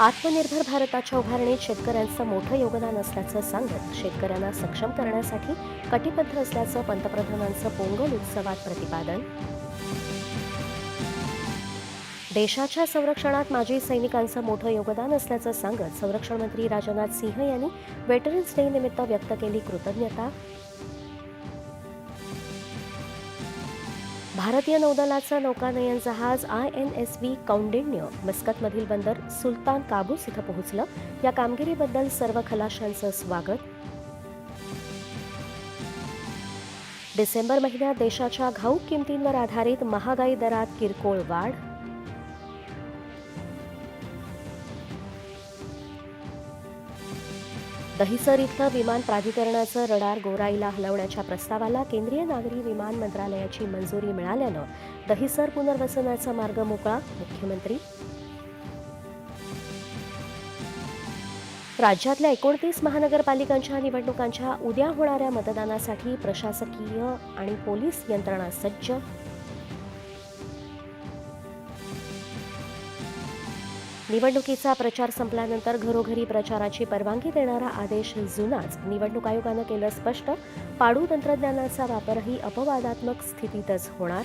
आत्मनिर्भर भारताच्या उभारणीत शेतकऱ्यांचं मोठं योगदान असल्याचं सांगत शेतकऱ्यांना सक्षम करण्यासाठी कटिबद्ध असल्याचं पंतप्रधानांचं पोंगल उत्सवात प्रतिपादन. देशाच्या संरक्षणात माजी सैनिकांचं मोठं योगदान असल्याचं सांगत संरक्षण मंत्री राजनाथ सिंह यांनी वेटरन्स डे निमित्त व्यक्त केली कृतज्ञता. भारतीय नौदलाचा नौकानयन जहाज I N S V Kaundinya मस्कतमधील बंदर सुलतान काबूस इथं पोहोचलं. या कामगिरीबद्दल सर्व खलाशांचं स्वागत. डिसेंबर महिन्यात देशाच्या घाऊक किमतींवर आधारित महागाई दरात किरकोळ वाढ दहिसर इथलं विमान प्राधिकरणाचं रडार गोराईला हलवण्याच्या प्रस्तावाला केंद्रीय नागरी विमान मंत्रालयाची मंजुरी मिळाल्यानं दहिसर पुनर्वसनाचा मार्ग मोकळा मुख्यमंत्री. राज्यातल्या एकोणतीस महानगरपालिकांच्या निवडणुकांच्या उद्या होणाऱ्या मतदानासाठी प्रशासकीय आणि पोलीस यंत्रणा सज्ज निवडणुकीचा प्रचार संपल्यानंतर घरोघरी प्रचाराची परवानगी देणारा आदेश जुनाच. निवडणूक आयोगानं केलं स्पष्ट. पाडू तंत्रज्ञानाचा वापरही अपवादात्मक स्थितीतच होणार.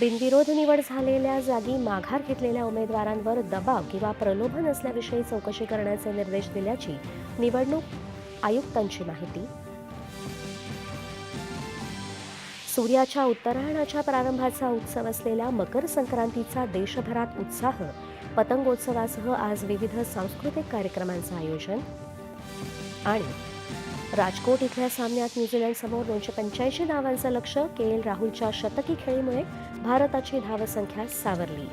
बिनविरोध निवड झालेल्या जागी माघार घेतलेल्या उमेदवारांवर दबाव किंवा प्रलोभन असल्याविषयी चौकशी करण्याचे निर्देश दिल्याची निवडणूक आयुक्तांची माहिती. सूर्याच्या उत्तरायणाच्या प्रारंभाचा उत्सव असलेल्या मकर संक्रांतीचा देशभरात उत्साह पतंगोत्सवासह आज विविध सांस्कृतिक कार्यक्रमांचं आयोजन. आणि राजकोट इथल्या सामन्यात न्यूझीलंडसमोर दोनशे पंच्याऐंशी धावांचं लक्ष के एल राहुलच्या शतकी खेळीमुळे भारताची धावसंख्या सावरली.